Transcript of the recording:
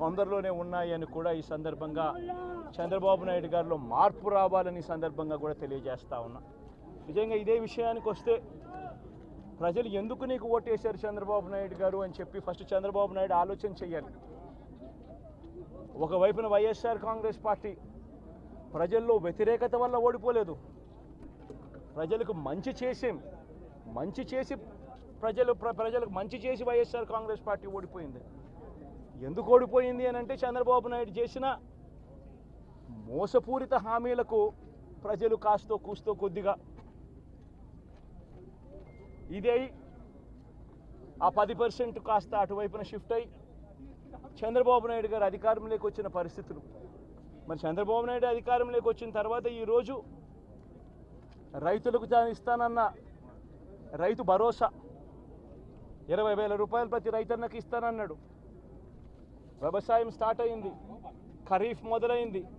తొందరలోనే ఉన్నాయని కూడా ఈ సందర్భంగా చంద్రబాబు నాయుడు గారిలో మార్పు రావాలని ఈ సందర్భంగా కూడా తెలియజేస్తా ఉన్నా. నిజంగా ఇదే విషయానికి వస్తే ప్రజలు ఎందుకు నీకు ఓటేశారు చంద్రబాబు నాయుడు గారు అని చెప్పి ఫస్ట్ చంద్రబాబు నాయుడు ఆలోచన చేయాలి. ఒకవైపున వైఎస్ఆర్ కాంగ్రెస్ పార్టీ ప్రజల్లో వ్యతిరేకత వల్ల ఓడిపోలేదు. ప్రజలకు మంచి చేసే మంచి చేసి ప్రజలు ప్ర- ప్రజలకు మంచి చేసి వైఎస్ఆర్ కాంగ్రెస్ పార్టీ ఓడిపోయింది. ఎందుకు ఓడిపోయింది అని అంటే చంద్రబాబు నాయుడు చేసిన మోసపూరిత హామీలకు ప్రజలు కాస్తో కూస్తో కొద్దిగా ఇదే ఆ పది పర్సెంట్ కాస్త అటువైపున షిఫ్ట్ అయ్యి చంద్రబాబు నాయుడు గారు అధికారంలోకి వచ్చిన పరిస్థితులు. మరి చంద్రబాబు నాయుడు అధికారంలోకి వచ్చిన తర్వాత ఈరోజు రైతులకు తాను ఇస్తానన్న రైతు భరోసా. ఇరవై వేల రూపాయలు ప్రతి రైతన్నకి ఇస్తానన్నాడు. వ్యవసాయం స్టార్ట్ అయింది. ఖరీఫ్ మొదలైంది.